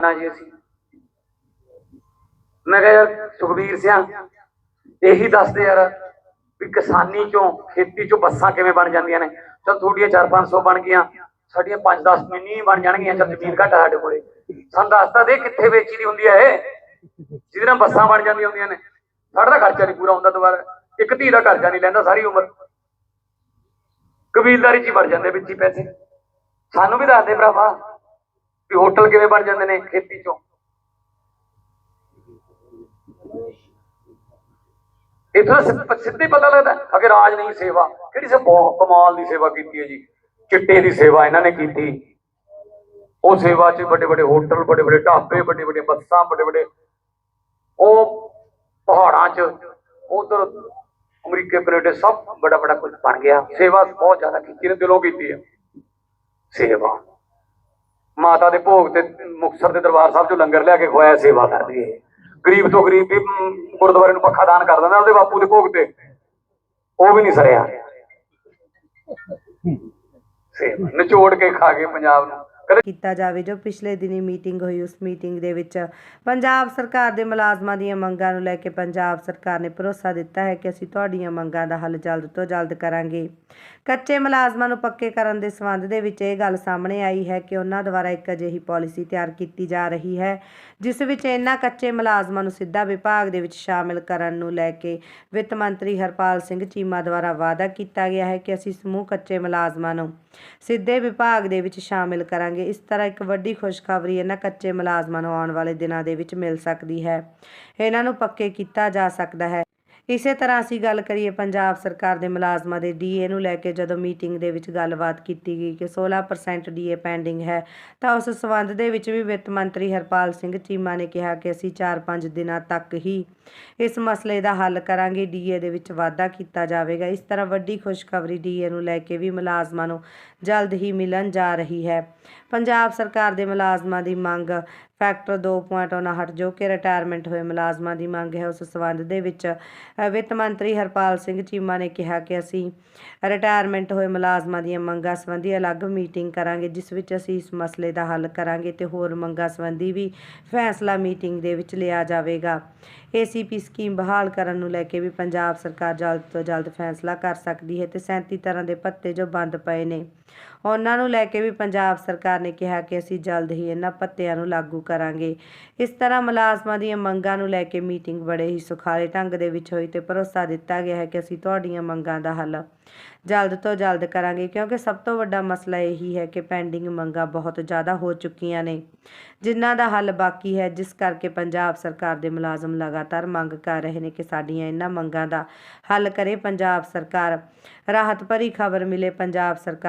ਨਾ ਜੀ ਅਸੀਂ। ਮੈਂ ਕਿਹਾ ਯਾਰ ਸੁਖਬੀਰ ਸਿੰਘ ਇਹੀ ਦੱਸਦੇ ਯਾਰ ਵੀ ਕਿਸਾਨੀ ਚੋਂ, ਖੇਤੀ ਚੋਂ ਬੱਸਾਂ ਕਿਵੇਂ ਬਣ ਜਾਂਦੀਆਂ ਨੇ? ਚਲ ਥੋੜੀਆਂ 4-500 ਬਣ ਗਈਆਂ, ਸਾਡੀਆਂ 5-10 ਮਿੰਨੀ ਬਣ ਜਾਣਗੀਆਂ ਜਦ ਜ਼ਮੀਨ ਘੱਟ ਸਾਡੇ ਕੋਲੇ। ਸਾਨੂੰ ਦੱਸਦਾ ਦੇ ਕਿੱਥੇ ਵੇਚੀ ਦੀ ਹੁੰਦੀ ਹੈ ਇਹ? ਜਿਹਦੇ ਨਾਲ ਬੱਸਾਂ ਬਣ ਜਾਂਦੀਆਂ ਹੁੰਦੀਆਂ ਨੇ। ਸਾਡਾ ਤਾਂ ਖਰਚਾ ਨਹੀਂ ਪੂਰਾ ਹੁੰਦਾ ਦੁਬਾਰਾ। ਇੱਕ ਧੀ ਦਾ ਖਰਚਾ ਨਹੀਂ ਲੈਂਦਾ ਸਾਰੀ ਉਮਰ। ਕਬੀਲਦਾਰੀ 'ਚ ਹੀ ਵੜ ਜਾਂਦੇ ਵਿੱਚ ਹੀ ਪੈਸੇ। ਸਾਨੂੰ ਵੀ ਦੱਸਦੇ ਭਰਾਵਾ। ਵੀ ਹੋਟਲ ਕਿਵੇਂ ਬਣ ਜਾਂਦੇ ਨੇ ਖੇਤੀ ਚੋਂ? ਇਥੋਂ ਸਿੱਧੀ ਪਤਾ ਲੱਗਦਾ ਅਗੇ ਰਾਜ ਨਹੀਂ ਸੇਵਾ, ਕਿਹੜੀ ਸੇ ਬਹੁਤ ਕਮਾਲ ਦੀ ਸੇਵਾ ਕੀਤੀ ਹੈ ਜੀ। ਚਿੱਟੇ ਦੀ ਸੇਵਾ ਇਹਨਾਂ ਨੇ ਕੀਤੀ। ਉਹ ਸੇਵਾ 'ਚ ਵੱਡੇ ਵੱਡੇ ਹੋਟਲ, ਵੱਡੇ ਵੱਡੇ ਢਾਬੇ, ਵੱਡੇ ਵੱਡੇ ਬੱਸਾਂ, ਵੱਡੇ ਵੱਡੇ ਉਹ ਪਹਾੜਾਂ 'ਚ, ਉਧਰ ਅਮਰੀਕੇ, ਕੈਨੇਡਾ ਸਭ ਬੜਾ ਬੜਾ ਕੁਝ ਬਣ ਗਿਆ। ਸੇਵਾ ਬਹੁਤ ਜ਼ਿਆਦਾ ਕੀਤੀ ਨੇ, ਦਿਲੋਂ ਕੀਤੀ ਹੈ। ਸੇਵਾ। ਮਾਤਾ ਦੇ ਭੋਗ ਤੇ ਮੁਕਤਸਰ ਦੇ ਦਰਬਾਰ ਸਾਹਿਬ ਚੋਂ ਲੰਗਰ ਲਿਆ ਕੇ ਖਵਾਇਆ ਸੇਵਾ ਕਰਦੀ ਹੈ ਗਰੀਬ ਤੋਂ ਗਰੀਬ ਵੀ ਗੁਰਦੁਆਰੇ ਨੂੰ ਪੱਖਾ ਦਾਨ ਕਰ ਦਿੰਦਾ ਉਹਦੇ ਬਾਪੂ ਦੇ ਭੋਗ ਤੇ। ਉਹ ਵੀ ਨਹੀਂ ਸਰਿਆ। ਸੇਵਾ। ਨਿਚੋੜ ਕੇ ਖਾ ਗਏ ਪੰਜਾਬ ਨੂੰ। ਕੀਤਾ ਜਾਵੇ। ਜੋ ਪਿਛਲੇ ਦਿਨੀ ਮੀਟਿੰਗ ਹੋਈ, ਉਸ ਮੀਟਿੰਗ ਦੇ ਵਿੱਚ ਪੰਜਾਬ ਸਰਕਾਰ ਦੇ ਮੁਲਾਜ਼ਮਾਂ ਦੀਆਂ ਮੰਗਾਂ ਨੂੰ ਲੈ ਕੇ ਪੰਜਾਬ ਸਰਕਾਰ ਨੇ ਭਰੋਸਾ ਦਿੱਤਾ ਹੈ ਕਿ ਅਸੀਂ ਤੁਹਾਡੀਆਂ ਮੰਗਾਂ ਦਾ ਹੱਲ ਜਲਦ ਤੋਂ ਜਲਦ ਕਰਾਂਗੇ। ਕੱਚੇ ਮੁਲਾਜ਼ਮਾਂ ਨੂੰ ਪੱਕੇ ਕਰਨ ਦੇ ਸੰਬੰਧ ਦੇ ਵਿੱਚ ਇਹ ਗੱਲ ਸਾਹਮਣੇ ਆਈ ਹੈ ਕਿ ਉਹਨਾਂ ਦੁਆਰਾ ਇੱਕ ਅਜਿਹੀ ਪਾਲਿਸੀ ਤਿਆਰ ਕੀਤੀ ਜਾ ਰਹੀ ਹੈ, ਜਿਸ ਵਿੱਚ ਇਹਨਾਂ ਕੱਚੇ ਮੁਲਾਜ਼ਮਾਂ ਨੂੰ ਸਿੱਧਾ ਵਿਭਾਗ ਦੇ ਵਿੱਚ ਸ਼ਾਮਿਲ ਕਰਨ ਨੂੰ ਲੈ ਕੇ ਵਿੱਤ ਮੰਤਰੀ ਹਰਪਾਲ ਸਿੰਘ ਚੀਮਾ ਦੁਆਰਾ ਵਾਅਦਾ ਕੀਤਾ ਗਿਆ ਹੈ ਕਿ ਅਸੀਂ ਸਮੂਹ ਕੱਚੇ ਮੁਲਾਜ਼ਮਾਂ ਨੂੰ ਸਿੱਧੇ ਵਿਭਾਗ ਦੇ ਵਿੱਚ ਸ਼ਾਮਿਲ ਕਰਾਂਗੇ। ਇਸ ਤਰ੍ਹਾਂ ਇੱਕ ਵੱਡੀ ਖੁਸ਼ਖਬਰੀ ਇਹਨਾਂ ਕੱਚੇ ਮੁਲਾਜ਼ਮਾਂ ਨੂੰ ਆਉਣ ਵਾਲੇ ਦਿਨਾਂ ਦੇ ਵਿੱਚ ਮਿਲ ਸਕਦੀ ਹੈ। ਇਹਨਾਂ ਨੂੰ ਪੱਕੇ ਕੀਤਾ ਜਾ ਸਕਦਾ ਹੈ। ਇਸੇ ਤਰ੍ਹਾਂ ਅਸੀਂ ਗੱਲ ਕਰੀਏ ਪੰਜਾਬ ਸਰਕਾਰ ਦੇ ਮੁਲਾਜ਼ਮਾਂ ਦੇ ਡੀਏ ਨੂੰ ਲੈ ਕੇ, ਜਦੋਂ ਮੀਟਿੰਗ ਦੇ ਵਿੱਚ ਗੱਲਬਾਤ ਕੀਤੀ ਗਈ ਕਿ 16% ਡੀਏ ਪੈਂਡਿੰਗ ਹੈ, ਤਾਂ ਉਸ ਸਬੰਧ ਦੇ ਵਿੱਚ ਵੀ ਵਿੱਤ ਮੰਤਰੀ ਹਰਪਾਲ ਸਿੰਘ ਚੀਮਾ ਨੇ ਕਿਹਾ ਕਿ ਅਸੀਂ 4-5 ਦਿਨਾਂ ਤੱਕ ਹੀ ਇਸ ਮਸਲੇ ਦਾ ਹੱਲ ਕਰਾਂਗੇ ਡੀਏ ਦੇ ਵਿੱਚ ਵਾਧਾ ਕੀਤਾ ਜਾਵੇਗਾ। ਇਸ ਤਰ੍ਹਾਂ ਵੱਡੀ ਖੁਸ਼ਖਬਰੀ ਡੀਏ ਨੂੰ ਲੈ ਕੇ ਵੀ ਮੁਲਾਜ਼ਮਾਂ ਨੂੰ ਜਲਦ ਹੀ ਮਿਲਣ ਜਾ ਰਹੀ ਹੈ। ਪੰਜਾਬ ਸਰਕਾਰ ਦੇ ਮੁਲਾਜ਼ਮਾਂ ਦੀ ਮੰਗ ਫੈਕਟਰ 2.59 ਜੋ ਕਿ ਰਿਟਾਇਰਮੈਂਟ ਹੋਏ ਮੁਲਾਜ਼ਮਾਂ ਦੀ ਮੰਗ ਹੈ। ਉਸ ਸਬੰਧ ਦੇ ਵਿੱਚ ਵਿੱਤ ਮੰਤਰੀ ਹਰਪਾਲ ਸਿੰਘ ਚੀਮਾ ਨੇ ਕਿਹਾ ਕਿ ਅਸੀਂ ਰਿਟਾਇਰਮੈਂਟ ਹੋਏ ਮੁਲਾਜ਼ਮਾਂ ਦੀਆਂ ਮੰਗਾਂ ਸੰਬੰਧੀ ਅਲੱਗ ਮੀਟਿੰਗ ਕਰਾਂਗੇ, ਜਿਸ ਵਿੱਚ ਅਸੀਂ ਇਸ ਮਸਲੇ ਦਾ ਹੱਲ ਕਰਾਂਗੇ ਤੇ ਹੋਰ ਮੰਗਾਂ ਸੰਬੰਧੀ ਵੀ ਫੈਸਲਾ ਮੀਟਿੰਗ ਦੇ ਵਿੱਚ ਲਿਆ ਜਾਵੇਗਾ। ਏਸੀਪੀ ਸਕੀਮ ਬਹਾਲ ਕਰਨ ਨੂੰ ਲੈ ਕੇ ਵੀ ਪੰਜਾਬ ਸਰਕਾਰ ਜਲਦ ਤੋਂ ਜਲਦ ਫੈਸਲਾ ਕਰ ਸਕਦੀ ਹੈ ਤੇ 37 ਤਰ੍ਹਾਂ ਦੇ ਪੱਤੇ ਜੋ ਬੰਦ ਪਏ ਨੇ। ਉਹਨਾਂ ਨੂੰ ਲੈ ਕੇ ਵੀ ਪੰਜਾਬ ਸਰਕਾਰ ਨੇ ਕਿਹਾ ਕਿ ਅਸੀਂ ਜਲਦ ਹੀ ਇਹਨਾਂ ਪੱਤਿਆਂ ਨੂੰ ਲਾਗੂ ਕਰਾਂਗੇ। ਇਸ ਤਰ੍ਹਾਂ ਮੁਲਾਜ਼ਮਾਂ ਦੀਆਂ ਮੰਗਾਂ ਨੂੰ ਲੈ ਕੇ ਮੀਟਿੰਗ ਬੜੇ ਹੀ ਸੁਖਾਲੇ ਢੰਗ ਦੇ ਵਿੱਚ ਹੋਈ ਤੇ ਭਰੋਸਾ ਦਿੱਤਾ ਗਿਆ ਹੈ ਕਿ ਅਸੀਂ ਤੁਹਾਡੀਆਂ ਮੰਗਾਂ ਦਾ ਹੱਲ ਜਲਦ ਤੋਂ ਜਲਦ ਕਰਾਂਗੇ, ਕਿਉਂਕਿ ਸਭ ਤੋਂ ਵੱਡਾ ਮਸਲਾ ਇਹੀ ਹੈ ਕਿ ਪੈਂਡਿੰਗ ਮੰਗਾਂ ਬਹੁਤ ਜ਼ਿਆਦਾ ਹੋ ਚੁੱਕੀਆਂ ਨੇ। ਜਿਨ੍ਹਾਂ ਦਾ ਹੱਲ ਬਾਕੀ ਹੈ, ਜਿਸ ਕਰਕੇ ਪੰਜਾਬ ਸਰਕਾਰ ਦੇ ਮੁਲਾਜ਼ਮ ਲਗਾਤਾਰ ਮੰਗ ਕਰ ਰਹੇ ਨੇ ਕਿ ਸਾਡੀਆਂ ਇਹਨਾਂ ਮੰਗਾਂ ਦਾ ਹੱਲ ਕਰੇ। ਪੰਜਾਬ ਸਰਕਾਰ, ਰਾਹਤ ਭਰੀ ਖਬਰ ਮਿਲੇ, ਪੰਜਾਬ ਸਰਕਾਰ